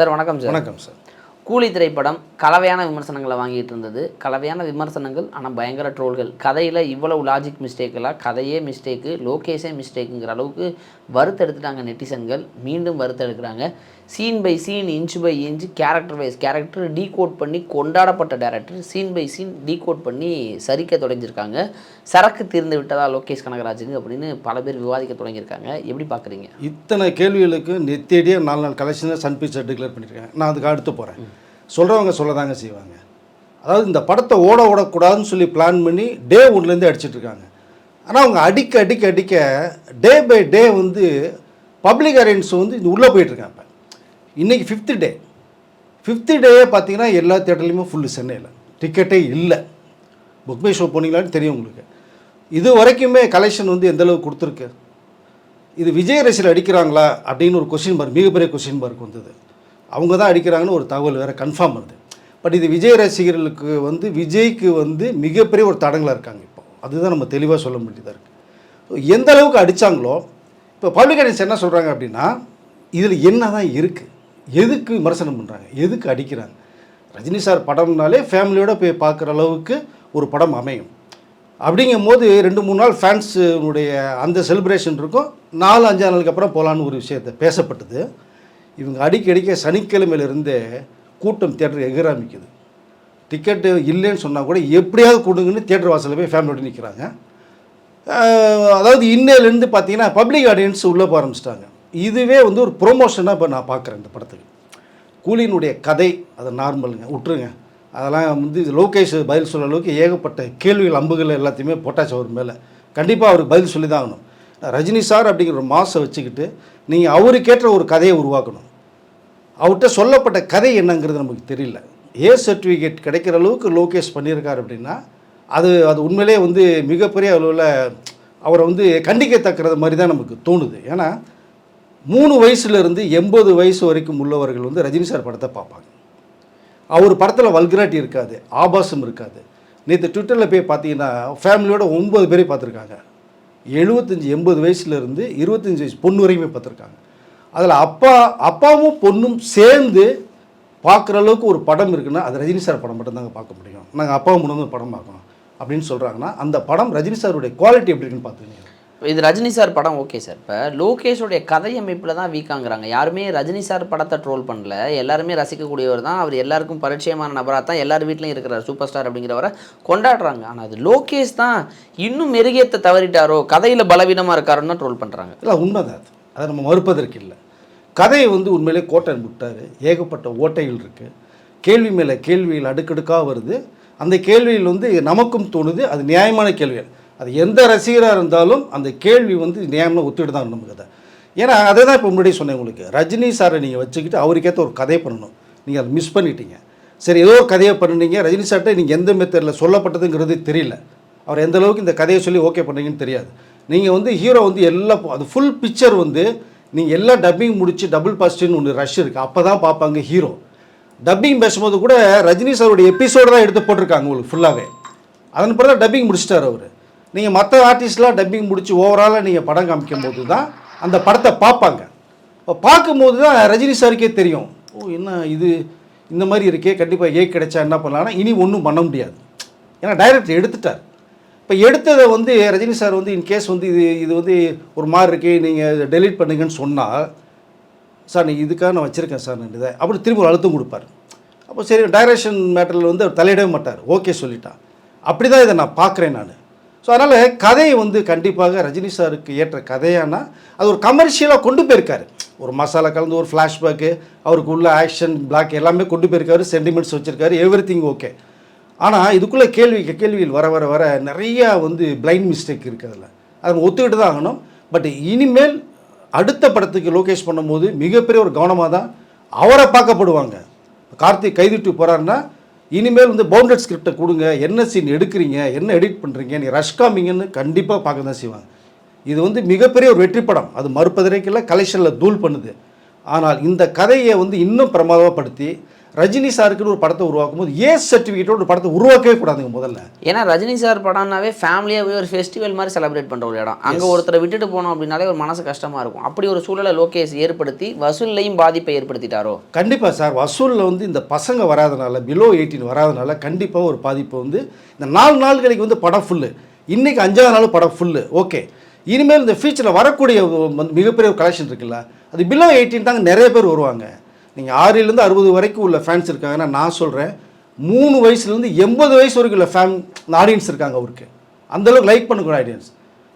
Sir வணக்கம் sir. வணக்கம் sir. கூலி திரைப்படம் கலவையான விமர்சனங்களை வாங்கிட்டு இருந்தது. கலவையான விமர்சனங்கள் ஆனால் பயங்கர ட்ரோல்கள். கதையில் இவ்வளவு லாஜிக் மிஸ்டேக்கெல்லாம் கதையே மிஸ்டேக்கு லோகேஷே மிஸ்டேக்குங்கிற அளவுக்கு வறுத்தெடுத்துட்டாங்க நெட்டிசன்கள். மீண்டும் வறுத்தெடுக்கிறாங்க. Scene by scene inch by inch character wise character decode பண்ணி கொண்டாடப்பட்ட director scene by scene decode பண்ணி சரிக்க தொடங்கியிருக்காங்க. சரக்கு தீர்ந்து விட்டதா லோகேஷ் கனகராஜுக்கு அப்படின்னு பல பேர் விவாதிக்க தொடங்கியிருக்காங்க. எப்படி பார்க்குறீங்க? இத்தனை கேள்விகளுக்கு நெத்தேடியே நாலு நாள் கலெக்ஷனில் சன் பிக்சர் டிக்ளேர் பண்ணியிருக்காங்க. நான் அதுக்கு அடுத்து போகிறேன் சொல்கிறவங்க சொல்லதாங்க செய்வாங்க. அதாவது இந்த படத்தை ஓட ஓடக்கூடாதுன்னு சொல்லி பிளான் பண்ணி டே ஒன்லேருந்து அடிச்சிட்டு இருக்காங்க. ஆனால் அவங்க அடிக்க அடிக்க அடிக்க டே பை டே வந்து பப்ளிக் அரேன்ஸ் வந்து இது உள்ளே போயிட்டுருக்காங்க இன்றைக்கி ஃபிஃப்த்து டே ஃபிஃப்த்து டேயே பார்த்தீங்கன்னா எல்லா தேட்டர்லேயுமே ஃபுல்லு சென்னையில் டிக்கெட்டே இல்லை. புக் மை ஷோ போனீங்களான்னு தெரியும் உங்களுக்கு. இது வரைக்குமே கலெக்ஷன் வந்து எந்தளவுக்கு கொடுத்துருக்கு? இது விஜய் ரசிகர் அடிக்கிறாங்களா அப்படின்னு ஒரு கொஸ்டின் மார்க் மிகப்பெரிய கொஸ்டின் மார்க் வந்தது. அவங்க தான் அடிக்கிறாங்கன்னு ஒரு தகவல் வேறு கன்ஃபார்ம் வருது. பட் இது விஜய் ரசிகர்களுக்கு வந்து விஜய்க்கு வந்து மிகப்பெரிய ஒரு தடங்களாக இருக்காங்க இப்போ. அதுதான் நம்ம தெளிவாக சொல்ல வேண்டியதாக இருக்குது எந்த அளவுக்கு அடித்தாங்களோ இப்போ பப்ளிக் அடிஷன் என்ன சொல்கிறாங்க அப்படின்னா இதில் என்ன தான் இருக்குது எதுக்கு விமர்சனம் பண்ணுறாங்க எதுக்கு அடிக்கிறாங்க? ரஜினி சார் படம்னாலே ஃபேமிலியோட போய் பார்க்குற அளவுக்கு ஒரு படம் அமையும். அப்படிங்கும் போது ரெண்டு மூணு நாள் ஃபேன்ஸுடைய அந்த செலிப்ரேஷன் இருக்கும். நாலு அஞ்சு நாளுக்கு அப்புறம் போகலான்னு ஒரு விஷயத்தை பேசப்பட்டது. இவங்க அடிக்கடிக்க சனிக்கிழமையிலிருந்தே கூட்டம் தேட்டர் எகிர டிக்கெட்டு இல்லைன்னு சொன்னால் கூட எப்படியாவது கொடுங்கன்னு தேட்டர் வாசலில் போய் ஃபேமிலியோட நிற்கிறாங்க அதாவது இன்னையிலேருந்து பார்த்தீங்கன்னா பப்ளிக் ஆடியன்ஸ் உள்ளே போக ஆரம்பிச்சிட்டாங்க. இதுவே வந்து ஒரு ப்ரொமோஷனாக இப்போ நான் பார்க்குறேன் இந்த படத்துக்கு. கூலியினுடைய கதை அதை நார்மலுங்க விட்டுருங்க. அதெல்லாம் வந்து லோகேஷ் பதில் சொல்கிற அளவுக்கு ஏகப்பட்ட கேள்விகள் அம்புகள் எல்லாத்தையுமே போட்டாச்சு அவர் மேலே. கண்டிப்பாக அவருக்கு பதில் சொல்லி தான் ஆகணும் ரஜினி சார் அப்படிங்கிற ஒரு மாசை வச்சுக்கிட்டு நீங்கள் அவருக்கேற்ற ஒரு கதையை உருவாக்கணும். அவர்கிட்ட சொல்லப்பட்ட கதை என்னங்கிறது நமக்கு தெரியல. ஏ சர்டிஃபிகேட் கிடைக்கிற அளவுக்கு லோகேஷ் பண்ணியிருக்காரு அப்படின்னா அது அது உண்மையிலே வந்து மிகப்பெரிய அளவில் அவரை வந்து கண்டிக்கத்தக்கிறது மாதிரி தான் நமக்கு தோணுது. ஏன்னா மூணு வயசுலேருந்து எண்பது வயசு வரைக்கும் உள்ளவர்கள் வந்து ரஜினி சார் படத்தை பார்ப்பாங்க. அவர் படத்தில் வல்கராட்டி இருக்காது ஆபாசம் இருக்காது. நேற்று ட்விட்டரில் போய் பார்த்தீங்கன்னா ஃபேமிலியோட ஒன்பது பேரே பார்த்துருக்காங்க. எழுபத்தஞ்சி எண்பது வயசுலேருந்து இருபத்தஞ்சி வயசு பொண்ணு வரைக்குமே பார்த்துருக்காங்க. அதில் அப்பா அப்பாவும் பொண்ணும் சேர்ந்து பார்க்குற அளவுக்கு ஒரு படம் இருக்குன்னா அது ரஜினி சார் படம் மட்டும்தாங்க பார்க்க முடியும். நாங்கள் அப்பாவும் பொண்ணும் படம் பார்க்கணும். அப்படின்னு சொல்கிறாங்கன்னா அந்த படம் ரஜினி சாருடைய குவாலிட்டி எப்படி இருக்குன்னு பார்த்துக்கங்க. இது ரஜினி சார் படம் ஓகே சார். இப்போ லோகேஷோடைய கதை அமைப்பில் தான் வீக்காங்கிறாங்க யாருமே ரஜினி சார் படத்தை ட்ரோல் பண்ணல. எல்லாருமே ரசிக்கக்கூடியவர் தான். அவர் எல்லாருக்கும் பரிச்சயமான நபராக தான் எல்லார் வீட்லையும் இருக்கிறார். சூப்பர் ஸ்டார் அப்படிங்கிறவரை கொண்டாடுறாங்க. ஆனால் அது லோகேஷ் தான் இன்னும் மெருகேற்ற தவறிட்டாரோ கதையில் பலவீனமாக இருக்காருன்னு தான் ட்ரோல் பண்ணுறாங்க இல்லை உண்மைதான் அது. அதை நம்ம மறுப்பதற்கு இல்லை. கதையை வந்து உண்மையிலே கோட்டை விட்டார் ஏகப்பட்ட ஓட்டைகள் இருக்குது கேள்வி மேலே கேள்விகள் அடுக்கடுக்காக வருது. அந்த கேள்வியில் வந்து நமக்கும் தோணுது. அது நியாயமான கேள்விகள். அது எந்த ரசிகராக இருந்தாலும் அந்த கேள்வி வந்து நியாயமாக ஒத்துட்டு தான் நமக்கு அதை ஏன்னா அதை தான் இப்போ முன்னாடி சொன்னேன் உங்களுக்கு. ரஜினி சாரை நீங்கள் வச்சுக்கிட்டு அவருக்கேற்ற ஒரு கதை பண்ணணும். நீங்கள் அதை மிஸ் பண்ணிட்டீங்க. சரி ஏதோ ஒரு கதையை பண்ணுனீங்க. ரஜினி சார்கிட்ட நீங்கள் எந்த மெத்தடில் சொல்லப்பட்டதுங்கிறது தெரியல. அவர் எந்த அளவுக்கு இந்த கதையை சொல்லி ஓகே பண்ணீங்கன்னு தெரியாது. நீங்கள் வந்து ஹீரோ வந்து எல்லா அது ஃபுல் பிக்சர் வந்து நீங்கள் எல்லா டப்பிங் முடித்து டபுள் பாசிட்டிவ்னு ஒன்று ரஷ் இருக்குது அப்போ தான் பார்ப்பாங்க ஹீரோ டப்பிங் பேசும்போது கூட ரஜினி சாரோட எபிசோடு தான் எடுத்து போட்டிருக்காங்க உங்களுக்கு ஃபுல்லாகவே அதன் பிறகு தான் டப்பிங் முடிச்சிட்டார் அவர். நீங்கள் மற்ற ஆர்டிஸ்ட்லாம் டப்பிங் முடித்து ஓவராலாக நீங்கள் படம் காமிக்கும் போது தான் அந்த படத்தை பார்ப்பாங்க. இப்போ பார்க்கும்போது தான் ரஜினி சாருக்கே தெரியும். ஓ என்ன இது? இந்த மாதிரி இருக்கே கண்டிப்பாக ஏ கிடைச்சா என்ன பண்ணலாம்னா இனி ஒன்றும் பண்ண முடியாது. ஏன்னா டைரக்டர் எடுத்துட்டார். இப்போ எடுத்ததை வந்து ரஜினி சார் வந்து இன் கேஸ் வந்து இது இது வந்து ஒரு மாதிரி இருக்கே நீங்கள் டெலீட் பண்ணுங்கன்னு சொன்னால் சார் நீங்கள் இதுக்காக நான் வச்சுருக்கேன் சார் நான் இதை. அப்படி திரும்ப ஒரு அழுத்தம் கொடுப்பார். அப்போ சரி டைரக்ஷன் மேட்டரில் வந்து அவர் தலையிடவே மாட்டார். ஓகே சொல்லிட்டான். அப்படி தான் இதை நான் பார்க்குறேன் நான். ஸோ அதனால் கதையை வந்து கண்டிப்பாக ரஜினி சாருக்கு ஏற்ற கதையானால் அது ஒரு கமர்ஷியலாக கொண்டு போயிருக்காரு. ஒரு மசாலா கலந்து ஒரு ஃப்ளாஷ்பேக்கு அவருக்கு உள்ள ஆக்ஷன் பிளாக் எல்லாமே கொண்டு போயிருக்காரு சென்டிமெண்ட்ஸ் வச்சுருக்காரு எவ்ரி திங் ஓகே ஆனால் இதுக்குள்ளே கேள்வி கேள்வியில் வர வர வர நிறையா வந்து பிளைண்ட் மிஸ்டேக் இருக்குது அதில். அதை ஒத்துக்கிட்டு தான் ஆகணும். பட் இனிமேல் அடுத்த படத்துக்கு லோகேஷ் பண்ணும்போது மிகப்பெரிய ஒரு கவனமாக தான் அவரை பார்க்கப்படுவாங்க. கார்த்திக் கைதிட்டு போகிறாருன்னா இனிமேல் வந்து பவுண்டட் ஸ்கிரிப்டை கொடுங்க. என்ன சீன் எடுக்கிறீங்க? என்ன எடிட் பண்ணுறீங்க நீ ரஷ் காமிங்கன்னு கண்டிப்பாக பார்க்க தான் செய்வாங்க. இது வந்து மிகப்பெரிய ஒரு வெற்றி படம். அது மறுப்பதற்கில்ல கலெக்ஷனில் தூள் பண்ணுது. ஆனால் இந்த கதையை வந்து இன்னும் பிரமாதப்படுத்தி ரஜினி சாருக்குன்னு ஒரு படத்தை உருவாக்கும் போது ஏ சர்டிஃபிகேட்டோட ஒரு படத்தை உருவாக்கவே கூடாதுங்க முதல்ல. ஏன்னா ரஜினி சார் படம்னாவே ஃபேமிலியாக போய் ஒரு ஃபெஸ்டிவல் மாதிரி செலிப்ரேட் பண்ணுற ஒரு இடம். அங்கே ஒருத்தரை விட்டுட்டு போனோம் அப்படின்னாலே ஒரு மனசு கஷ்டமாக இருக்கும். அப்படி ஒரு சூழலை லோகேஷ் ஏற்படுத்தி வசூல்லையும் பாதிப்பை ஏற்படுத்திட்டாரோ? கண்டிப்பாக சார். வசூலில் வந்து இந்த பசங்க வராதனால பிலோ எயிட்டீன் வராதனால கண்டிப்பாக ஒரு பாதிப்பு வந்து இந்த நாலு நாள்களுக்கு வந்து படம் ஃபுல்லு இன்றைக்கி அஞ்சாவது நாள் படம் ஃபுல்லு ஓகே இனிமேல் இந்த ஃபியூச்சரில் வரக்கூடிய மிகப்பெரிய ஒரு கலெக்ஷன் இருக்குல்ல அது பிலோ எயிட்டீன் தாங்க நிறைய பேர் வருவாங்க. நீங்கள் ஆறிலேருந்து அறுபது வரைக்கும் உள்ள ஃபேன்ஸ் இருக்காங்கன்னா நான் சொல்கிறேன் மூணு வயசுலேருந்து எண்பது வயசு வரைக்கும் உள்ள ஃபேன் ஆடியன்ஸ் இருக்காங்க அவருக்கு. அந்தளவுக்கு லைக் பண்ணக்கூடிய ஆடியன்ஸ்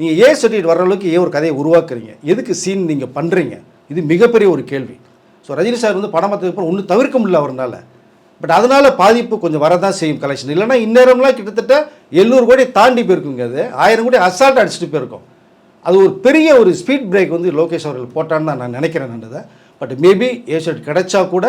நீங்கள் ஏ சொல்லிட்டு வர அளவுக்கு ஏன் ஒரு கதையை உருவாக்குறீங்க. எதுக்கு சீன் நீங்கள் பண்ணுறீங்க இது மிகப்பெரிய ஒரு கேள்வி. ஸோ ரஜினி சார் வந்து படம் பார்த்ததுக்கு அப்புறம் ஒன்றும் தவிர்க்க முடியல அவரால் பட் அதனால் பாதிப்பு கொஞ்சம் வரதான் செய்யும் கலெக்ஷன் இல்லைன்னா இந்நேரம்லாம் கிட்டத்தட்ட எழுநூறு கோடி தாண்டி போயிருக்குங்க அது. ஆயிரம் கோடி அசால்ட் அடிச்சுட்டு போயிருக்கோம். அது ஒரு பெரிய ஒரு ஸ்பீட் பிரேக் வந்து லோகேஷ் அவர்கள் போட்டான்னு தான் நான் நினைக்கிறேன் நல்லதை பட் மேபி ஏஷர்ட் கிடைச்சா கூட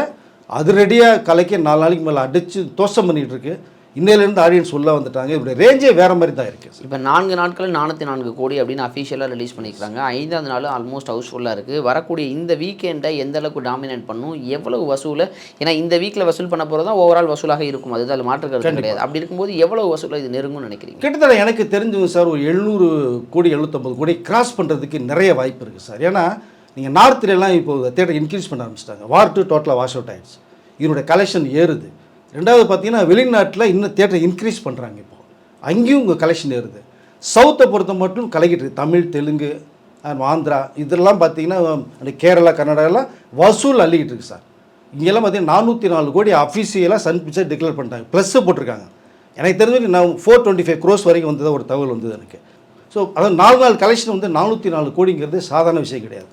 அது ரெடியாக கலைக்க நாலு நாளைக்கு மேலே அடித்து தோசம் பண்ணிகிட்டு இருக்கு. இன்னையிலேருந்து ஆடியன்ஸ் உள்ளே வந்துட்டாங்க. இதோட ரேஞ்சே வேறு மாதிரி தான் இருக்குது இப்போ நான்கு நாட்கள் நானூற்றி நான்கு கோடி அப்படின்னு அஃபிஷியலாக ரிலீஸ் பண்ணியிருக்காங்க ஐந்தாவது நாள் ஆல்மோஸ்ட் ஹவுஸ்ஃபுல்லாக இருக்குது வரக்கூடிய இந்த வீக்கெண்டை எந்த அளவுக்கு டாமினேட் பண்ணும்? எவ்வளவு வசூல்? ஏன்னா இந்த வீக்கில் வசூல் பண்ண போகிறது தான் ஓவரால் வசூலாக இருக்கும். அது அதில் மாற்று கருத்து கிடையாது. அப்படி இருக்கும்போது எவ்வளவு வசூலாக இது நெருங்கும்னு நினைக்கிறீங்க? கிட்டத்தட்ட எனக்கு தெரிஞ்சவங்க சார் ஒரு எழுநூறு கோடி எழுநூத்தம்பது கோடி கிராஸ் பண்ணுறதுக்கு நிறைய வாய்ப்பு இருக்குது சார். ஏன்னா நீங்கள் நார்த்லலாம் இப்போ தேட்டர் இன்க்ரீஸ் பண்ண ஆரம்பிச்சிட்டாங்க. வார் டூ டோட்டலாக வாஷ் அவுட் ஆயிடுச்சு. இதனுடைய கலெக்ஷன் ஏறுது. ரெண்டாவது பார்த்தீங்கன்னா வெளிநாட்டில் இன்னும் தேட்டர் இன்க்ரீஸ் பண்ணுறாங்க இப்போ. அங்கேயும் உங்கள் கலெக்ஷன் ஏறுது. சவுத்தை பொறுத்த மட்டும் கலக்கிட்டு இருக்குது தமிழ் தெலுங்கு ஆந்திரா இதெல்லாம் பார்த்தீங்கன்னா அந்த கேரளா கர்நாடகாலாம் வசூல் அள்ளிக்கிட்டு இருக்கு சார். இங்கெல்லாம் பார்த்தீங்கன்னா நானூற்றி நாலு கோடி அஃபீஷியலாக சன் பிக்சர் டிக்ளேர் பண்ணிட்டாங்க. ப்ளஸ்ஸு போட்டிருக்காங்க. எனக்கு தெரிஞ்சு நான் ஃபோர் டுவெண்ட்டி ஃபைவ் க்ரோஸ் வரைக்கும் வந்தது ஒரு தகவல் வந்தது எனக்கு. ஸோ அதாவது நாலு நாள் கலெக்ஷன் வந்து நானூற்றி நாலு கோடிங்கிறது சாதாரண விஷயம் கிடையாது.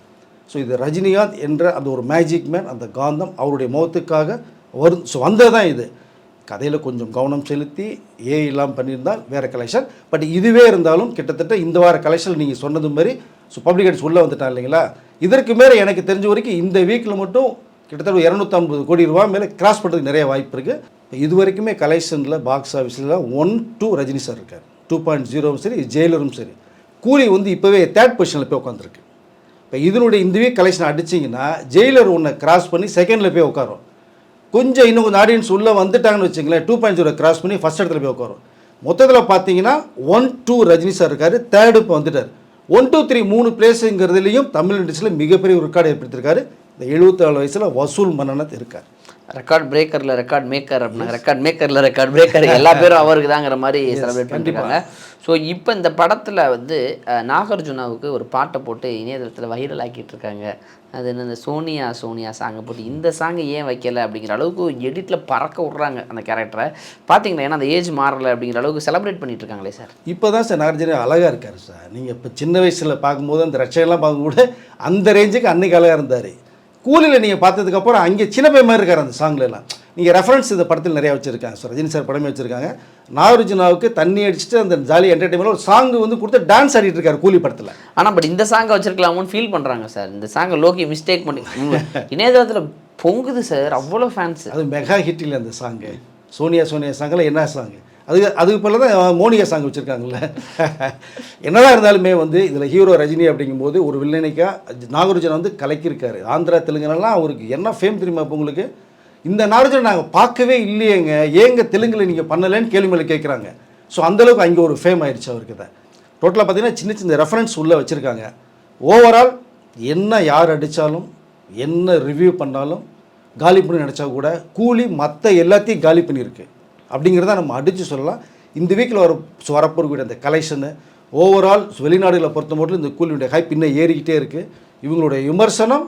ஸோ இது ரஜினிகாந்த் என்ற அந்த ஒரு மேஜிக் மேன் அந்த காந்தம் அவருடைய முகத்துக்காக வரும். ஸோ வந்தது தான் இது. கதையில் கொஞ்சம் கவனம் செலுத்தி ஏ இல்லாமல் பண்ணியிருந்தால் வேறு கலெக்ஷன் பட் இதுவே இருந்தாலும் கிட்டத்தட்ட இந்த வார கலெக்ஷன் நீங்கள் சொன்னது மாதிரி ஸோ பப்ளிகேட்ஸ் உள்ளே வந்துட்டான் இல்லைங்களா? இதற்கு மேலே எனக்கு தெரிஞ்ச வரைக்கும் இந்த வீக்கில் மட்டும் கிட்டத்தட்ட இரநூத்தம்பது கோடி ரூபா மேலே கிராஸ் பண்ணுறதுக்கு நிறைய வாய்ப்பு இருக்குது இது வரைக்குமே கலெக்ஷனில் பாக்ஸ் ஆஃபீஸில் ஒன் டூ ரஜினி சார் இருக்கார். டூ பாயிண்ட் ஜீரோவும் சரி ஜெயிலரும் சரி. கூலி வந்து இப்போவே தேர்ட் பொசிஷனில் போய் உட்காந்துருக்கு இப்போ இதனுடைய இந்தவே கலெக்ஷன் அடிச்சிங்கன்னா ஜெயிலர் ஒன்று கிராஸ் பண்ணி செகண்டில் போய் உட்காரும். கொஞ்சம் இன்னும் கொஞ்சம் ஆடியன்ஸ் உள்ளே வந்துட்டாங்கன்னு வச்சுங்களேன் டூ பாயிண்ட் ஜீரோ கிராஸ் பண்ணி ஃபஸ்ட் இடத்துல போய் உட்காரும். மொத்தத்தில் பார்த்தீங்கன்னா ஒன் டூ ரஜினி சார் இருக்கார் தேர்டு இப்போ வந்துட்டார். ஒன் டூ த்ரீ மூணு பிளேஸுங்கிறதுலையும் தமிழ் இண்டஸ்ட்ரியில் மிகப்பெரிய ஒரு ரெக்கார்டு ஏற்படுத்தியிருக்காரு இந்த எழுபத்தேழு வயசில் வசூல் மன்னனத் இருக்கார். ரெக்கார்ட் பிரேக்கரில் ரெக்கார்ட் மேக்கர் அப்படின்னா ரெக்கார்ட் மேக்கரில் ரெக்கார்ட் பிரேக்கர் எல்லா பேரும் அவருக்கு தாங்கிற மாதிரி செலிப்ரேட் பண்ணிருக்காங்க. ஸோ இப்போ இந்த படத்தில் வந்து நாகார்ஜுனாவுக்கு ஒரு பாட்டை போட்டு இணையதளத்தில் வைரல் ஆக்கிட்டு இருக்காங்க. அது என்ன இந்த சோனியா சோனியா சாங்கை போட்டு இந்த சாங்கை ஏன் வைக்கல அப்படிங்கிற அளவுக்கு எடிட்டில் பறக்க விட்றாங்க அந்த கேரக்டரை பார்த்தீங்களா ஏன்னா அந்த ஏஜ் மாறலை அப்படிங்கிற அளவுக்கு செலிப்ரேட் பண்ணிட்டு இருக்காங்களே சார் இப்போ தான் சார் நாகார்ஜுன அழகாக இருக்கார் சார் நீங்கள் இப்போ சின்ன வயசில் பார்க்கும்போது அந்த ரட்சையெல்லாம் பார்க்கும்போது அந்த ரேஞ்சுக்கு அன்னைக்கு அழகாக இருந்தார். கூலியில் நீங்கள் பார்த்ததுக்கப்புறம் அங்கே சின்ன பையன் மாதிரி இருக்கார் அந்த சாங்ல எல்லாம். நீங்கள் ரெஃபரன்ஸ் இந்த படத்தில் நிறையா வச்சுருக்காங்க. சார் ரஜினி சார் படமே வச்சுருக்காங்க. நாகார்ஜுனாவுக்கு தண்ணி அடிச்சுட்டு அந்த ஜாலி என்டர்டைன்மெண்ட் ஒரு சாங் வந்து கொடுத்து டான்ஸ் ஆடிட்டு இருக்காரு கூலி படத்தில். ஆனால் பட் இந்த சாங்கை வச்சிருக்கலாமோன்னு ஃபீல் பண்ணுறாங்க சார் இந்த சாங்கை லோக்கி மிஸ்டேக் பண்ணி இணையதளத்தில் பொங்குது சார் அவ்வளோ ஃபேன்ஸ் அது மெகா ஹிட் இல்லை அந்த சாங்கு சோனியா சோனியா சாங்கில் என்ன சாங் அது அதுக்கு போல தான் மோனிகா சாங் வச்சுருக்காங்கல்ல. என்னதான் இருந்தாலுமே வந்து இதில் ஹீரோ ரஜினி அப்படிங்கும்போது ஒரு வில்லனைக்காக நாகார்ஜுன வந்து கலக்கியிருக்காரு. ஆந்திரா தெலுங்குனெல்லாம் அவருக்கு என்ன ஃபேம் தெரியுமா இப்போ உங்களுக்கு? இந்த நாகார்ஜுன நாங்கள் பார்க்கவே இல்லையேங்க. ஏங்க தெலுங்கில் நீங்கள் பண்ணலைன்னு கேள்வி மேலே கேட்குறாங்க ஸோ அந்தளவுக்கு அங்கே ஒரு ஃபேம் ஆயிடுச்சு அவருக்கு தான் டோட்டலாக பார்த்தீங்கன்னா சின்ன சின்ன ரெஃபரன்ஸ் உள்ளே வச்சுருக்காங்க. ஓவரால் என்ன யார் அடித்தாலும் என்ன ரிவ்யூ பண்ணாலும் காலி பண்ணி நினச்சா கூட கூலி மற்ற எல்லாத்தையும் காலி பண்ணியிருக்கு. அப்படிங்கிறத நம்ம அடித்து சொல்லலாம். இந்த வீக்கில் வர வரப்போகக்கூடிய அந்த கலெக்ஷனு ஓவரால் வெளிநாடுகளை பொறுத்த மட்டும் இந்த கூலியுடைய ஹைப் இன்னும் ஏறிக்கிட்டே இருக்குது இவங்களுடைய விமர்சனம்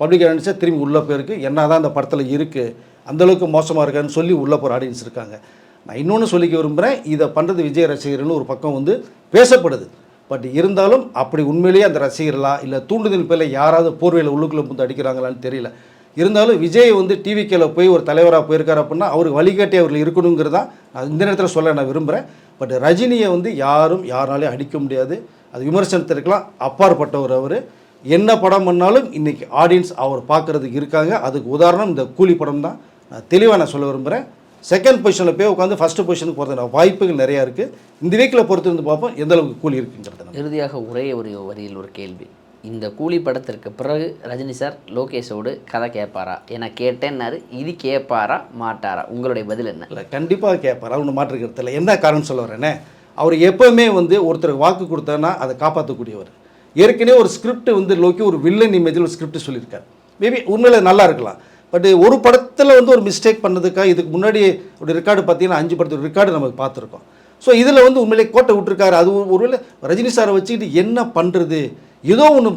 பப்ளிக் ஆடியன்ஸை திரும்பி உள்ளே போயிருக்கு. என்ன தான் அந்த படத்தில் இருக்குது அந்தளவுக்கு மோசமாக இருக்கான்னு சொல்லி உள்ளே போகிற ஆடியன்ஸ் இருக்காங்க. நான் இன்னொன்று சொல்லிக்க விரும்புகிறேன் இதை பண்ணுறது விஜய் ரசிகர்னு ஒரு பக்கம் வந்து பேசப்படுது. பட் இருந்தாலும் அப்படி உண்மையிலேயே அந்த ரசிகர்களா இல்லை தூண்டுதல் பேரில் யாராவது போர்வையில் உள்ளுக்குள்ளே வந்து அடிக்கிறாங்களான்னு தெரியல. இருந்தாலும் விஜய் வந்து டிவிக்கில் போய் ஒரு தலைவராக போயிருக்கார் அப்படின்னா அவருக்கு வழிகாட்டி அவர்கள் இருக்கணுங்கிறது தான் இந்த நேரத்தில் சொல்ல நான் விரும்புகிறேன் பட் ரஜினியை வந்து யாரும் யாராலையும் அடிக்க முடியாது. அது விமர்சனத்திற்கெல்லாம் அப்பாற்பட்டவர் அவர். என்ன படம் பண்ணாலும் இன்றைக்கி ஆடியன்ஸ் அவர் பார்க்குறதுக்கு இருக்காங்க. அதுக்கு உதாரணம் இந்த கூலி படம் தான். நான் தெளிவாக நான் சொல்ல விரும்புகிறேன் செகண்ட் பொசிஷனில் போய் உட்காந்து ஃபஸ்ட்டு பொசிஷனுக்கு போகிறதுக்கு வாய்ப்புகள் நிறையா இருக்குது இந்த வீக்கில் பொறுத்து இருந்து பார்ப்போம் எந்தளவுக்கு கூலி இருக்குங்கிறது இறுதியாக ஒரே ஒரு வரியில் ஒரு கேள்வி. இந்த கூலி படத்திற்கு பிறகு ரஜினி சார் லோகேஷோடு கதை கேட்பாரா? என கேட்டேன்னாரு. இது கேட்பாரா? மாட்டாரா? உங்களுடைய பதில் என்ன? இல்லை கண்டிப்பாக கேட்பாரா? ஒன்று மாற்றுக்கிறது இல்லை. என்ன காரணம் சொல்ல வரேனே? அவர் எப்போவுமே வந்து ஒருத்தருக்கு வாக்கு கொடுத்தானா அதை காப்பாற்றக்கூடியவர் ஏற்கனவே ஒரு ஸ்கிரிப்ட் வந்து லோக்கி ஒரு வில்லன் இமேஜில் ஒரு ஸ்கிரிப்ட் சொல்லியிருக்காரு. மேபி உண்மையில் நல்லா இருக்கலாம். பட் ஒரு படத்தில் வந்து ஒரு மிஸ்டேக் பண்ணதுக்காக இதுக்கு முன்னாடி ஒரு ரெக்கார்டு பார்த்தீங்கன்னா அஞ்சு படத்தோட ரெக்கார்டு நமக்கு பார்த்துருக்கோம். ஸோ இதில் வந்து உண்மையிலே கோட்டை விட்டுருக்காரு. அது ஒரு- ஒருவேளை ரஜினி சாரை வச்சுக்கிட்டு என்ன பண்ணுறது ஏதோ ஒன்று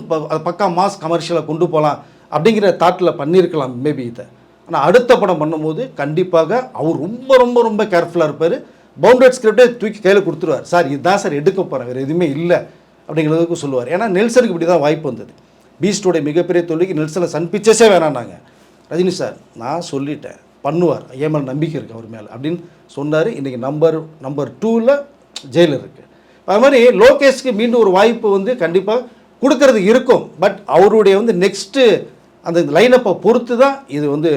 பக்கா மாஸ் கமர்ஷியலாக கொண்டு போகலாம் அப்படிங்கிற தாட்டில் பண்ணியிருக்கலாம் மேபி இதை. ஆனால் அடுத்த படம் பண்ணும்போது கண்டிப்பாக அவர் ரொம்ப ரொம்ப ரொம்ப கேர்ஃபுல்லாக இருப்பார். பவுண்டட் ஸ்கிரிப்டே தூக்கி கையில் கொடுத்துருவார். சார் இதுதான் சார் எடுக்க போகிறேன் வேறு எதுவுமே இல்லை. அப்படிங்கிறதுக்கு சொல்லுவார். ஏன்னா நெல்சனுக்கு இப்படி தான் வாய்ப்பு வந்தது. பீஸ்டோடைய மிகப்பெரிய தொழிலுக்கு நெல்சனை சன் பிக்சர்ஸே வேணான்னாங்க ரஜினி சார் நான் சொல்லிட்டேன். பண்ணுவார். என் மேலே நம்பிக்கை இருக்குது அவர் மேலே அப்படின்னு சொன்னார். இன்றைக்கி நம்பர் நம்பர் டூவில் ஜெயிலர் இருக்குது அது மாதிரி லோகேஷ்க்கு மீண்டும் ஒரு வாய்ப்பு வந்து கண்டிப்பாக கொடுக்கறது இருக்கும். பட் அவருடைய வந்து நெக்ஸ்ட்டு அந்த லைனப்பை பொறுத்து தான் இது வந்து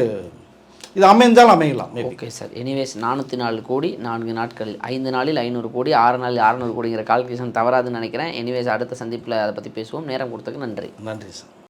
இது அமைந்தால் அமையலாம். ஓகே சார் எனிவேஸ் நானூற்றி நாலு கோடி நான்கு நாட்களில் ஐந்து நாளில் ஐநூறு கோடி ஆறு நாளில் அறநூறு கோடிங்கிற கால்குலேஷன் தவறாதுன்னு நினைக்கிறேன். எனிவேஸ் அடுத்த சந்திப்பில் அதை பற்றி பேசுவோம். நேரம் கொடுத்ததுக்கு நன்றி. நன்றி சார்